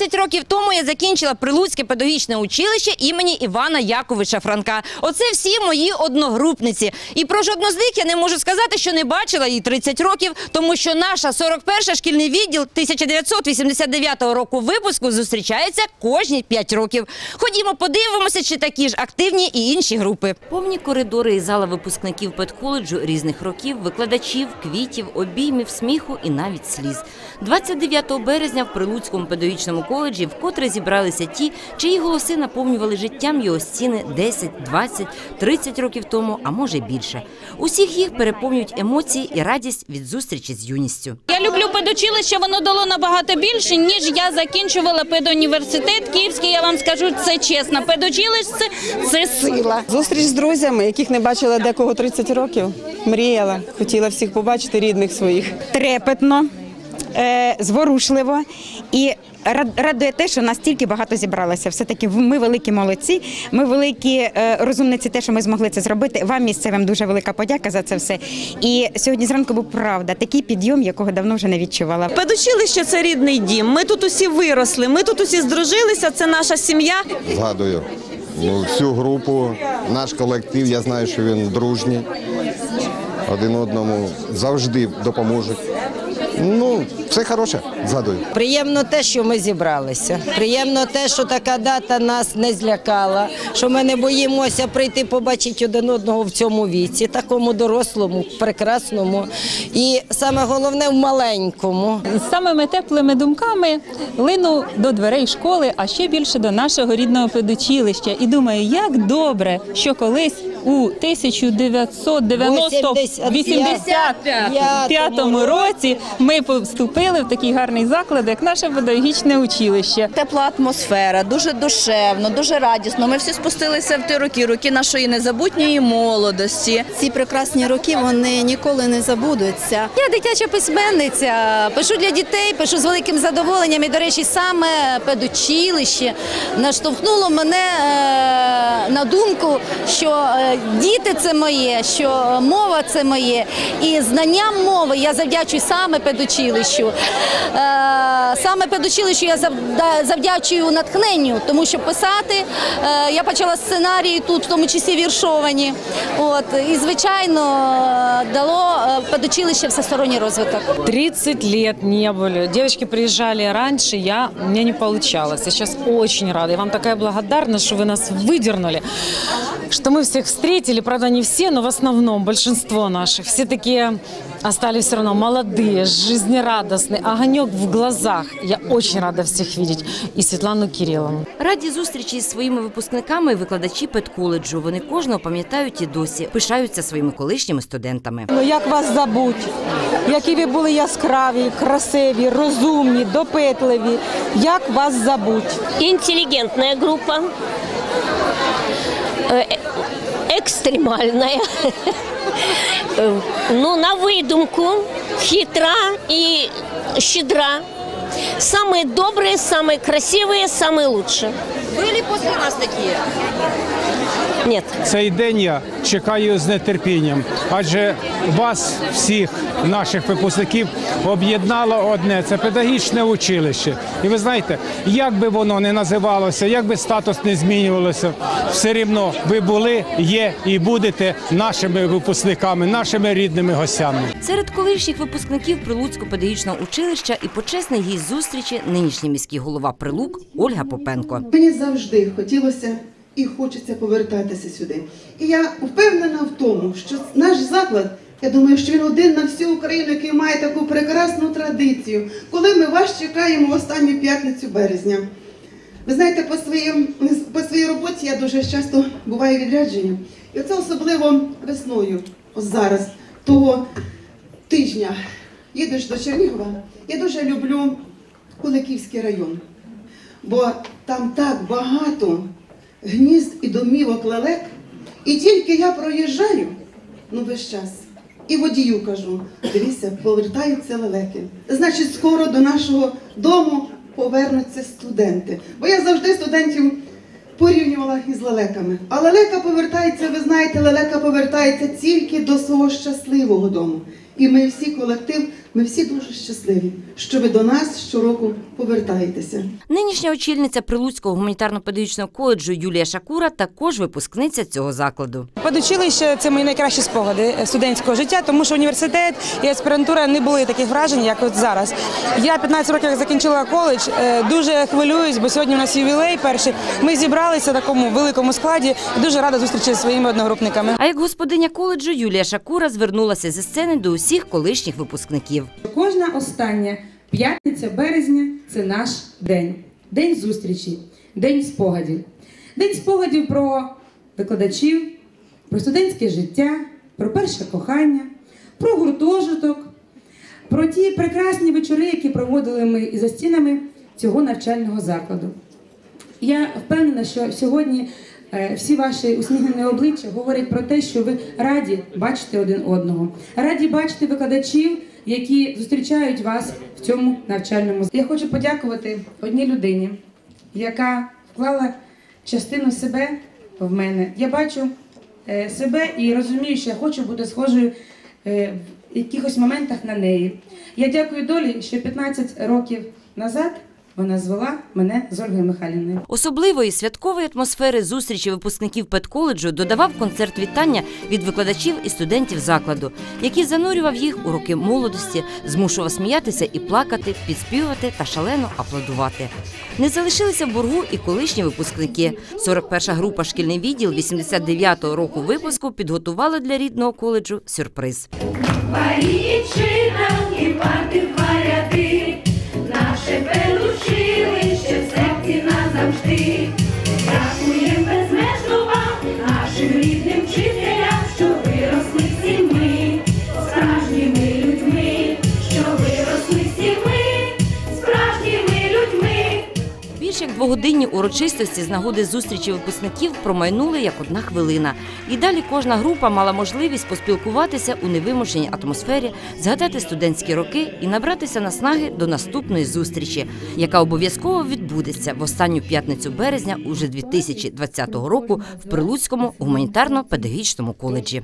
30 років тому я закінчила Прилуцьке педагогічне училище імені Івана Яковича Франка. Оце всі мої одногрупниці. І про жодну з них я не можу сказати, що не бачила її 30 років, тому що наша 41-ша шкільний відділ 1989 року випуску зустрічається кожні 5 років. Ходімо, подивимося, чи такі ж активні і інші групи. Повні коридори і зала випускників педколеджу різних років, викладачів, квітів, обіймів, сміху і навіть сліз. 29 березня в Прилуцькому педагогічному коледжі вкотре зібралися ті, чиї голоси наповнювали життям його стіни 10, 20, 30 років тому, а може більше. Усіх їх переповнюють емоції і радість від зустрічі з юністю. Я люблю педучилище, воно дало набагато більше, ніж я закінчувала педуніверситет Київський. Я вам скажу це чесно. Педучилище – це сила. Зустріч з друзями, яких не бачила декого 30 років. Мріяла, хотіла всіх побачити рідних своїх. трепетно, зворушливо і рад- радує те, що нас стільки багато зібралося. Все таки ми великі молодці. Ми великі е, розумниці, те, що ми змогли це зробити. Вам місцевим дуже велика подяка за це все. І сьогодні зранку був правда такий підйом, якого давно вже не відчувала. Педучилище це рідний дім. Ми тут усі виросли, ми тут усі здружилися. Це наша сім'я. Згадую ну, всю групу, наш колектив. Я знаю, що він дружній. Один одному завжди допоможуть. Ну, все хороше, згадую. Приємно те, що ми зібралися. Приємно те, що така дата нас не злякала, що ми не боїмося прийти побачити один одного в цьому віці, такому дорослому, прекрасному і саме головне в маленькому. з самими теплими думками лину до дверей школи, а ще більше до нашого рідного педучилища. І думаю, як добре, що колись у 1985 році ми поступили в такий гарний заклад, як наше педагогічне училище. Тепла атмосфера, дуже душевно, дуже радісно. Ми всі спустилися в ті роки, роки нашої незабутньої молодості. Ці прекрасні роки вони ніколи не забудуться. Я дитяча письменниця, пишу для дітей, пишу з великим задоволенням. І, до речі, саме педучилище наштовхнуло мене е, на думку, що е, діти це моє, що мова це моє. І знанням мови я завдячую саме педучилищу. Е, Саме педучилищу я завдячую натхненню, тому що писати е, я почала сценарії тут, в тому числі віршовані. От і звичайно дало е, педучилище всесторонній розвиток. 30 лет не были. Девочки приезжали раньше, я, не получалось. Я сейчас очень рада. Я вам такая благодарна, что вы нас выдернули. Что мы всех встретили, правда, не все, но в основном большинство наших. Все такие остались все равно молодые, жизнерадостные, огонек в глазах. Я очень рада всех видеть. И Светлану Кирилловну. Раді зустрічі зі своїми випускниками і викладачі педколеджу. Вони кожного пам'ятають і досі пишаються своїми колишніми студентами. Ну як вас забуть? Які ви були яскраві, красиві, розумні, допитливі. Як вас забуть? Интеллигентная группа, э, Экстремальная, Э, ну, на выдумку, хитра и щедра. Самые добрые, самые красивые, самые лучшие. Были після нас такі? Нет. Цей день я чекаю з нетерпінням, адже вас, всіх наших випускників, об'єднало одне це педагогічне училище. І ви знаєте, як би воно не називалося, як би статус не змінювалося, все рівно ви були, є і будете нашими випускниками, нашими рідними гостями. Серед колишніх випускників Прилуцького педагогічного училища і почесний гість зустрічі нинішній міський голова Прилук Ольга Попенко. Мені завжди хотілося і хочеться повертатися сюди. І я впевнена в тому, що наш заклад, я думаю, що він один на всю Україну, який має таку прекрасну традицію, коли ми вас чекаємо в останню п'ятницю березня. Ви знаєте, по, своїм, по своїй роботі я дуже часто буваю відрядженням. І це особливо весною, ось зараз, того тижня. Їдеш до Чернігова. Я дуже люблю Куликівський район бо там так багато гнізд і домівок лелек. І тільки я проїжджаю, ну весь час, і водію кажу: дивіться, повертаються лелеки. Значить, скоро до нашого дому повернуться студенти. Бо я завжди студентів порівнювала із лелеками. А лелека повертається, ви знаєте, лелека повертається тільки до свого щасливого дому. І ми всі колектив Ми всі дуже щасливі, що ви до нас щороку повертаєтеся. Нинішня очільниця Прилуцького гуманітарно-педагогічного коледжу Юлія Шакура також випускниця цього закладу. Педучилище – це мої найкращі спогади студентського життя, тому що університет і аспірантура не були таких вражень, як от зараз. Я 15 років закінчила коледж, е, дуже хвилююсь, бо сьогодні у нас ювілей перший. Ми зібралися в такому великому складі. Дуже рада зустрічі зі своїми одногрупниками. А як господиня коледжу Юлія Шакура звернулася зі сцени до усіх колишніх випускників. Кожна остання п'ятниця березня це наш день. День зустрічі, день спогадів. День спогадів про викладачів, про студентське життя, про перше кохання, про гуртожиток, про ті прекрасні вечори, які проводили ми і за стінами цього навчального закладу. Я впевнена, що сьогодні е, всі ваші усміхнені обличчя говорять про те, що ви раді бачити один одного, раді бачити викладачів, які зустрічають вас в цьому навчальному. Я хочу подякувати одній людині, яка вклала частину себе в мене. Я бачу е, себе і розумію, що я хочу бути схожою е, в якихось моментах на неї. Я дякую долі, що 15 років назад вона звела мене з Ольгою Михайлівною. Особливої святкової атмосфери зустрічі випускників педколеджу додавав концерт вітання від викладачів і студентів закладу, який занурював їх у роки молодості, змушував сміятися і плакати, підспівувати та шалено аплодувати. Не залишилися в боргу і колишні випускники. 41-ша група шкільний відділ 89-го року випуску підготувала для рідного коледжу сюрприз. Парічі двогодинні урочистості з нагоди зустрічі випускників промайнули як одна хвилина. І далі кожна група мала можливість поспілкуватися у невимушеній атмосфері, згадати студентські роки і набратися наснаги до наступної зустрічі, яка обов'язково відбудеться в останню п'ятницю березня уже 2020 року в Прилуцькому гуманітарно-педагогічному коледжі.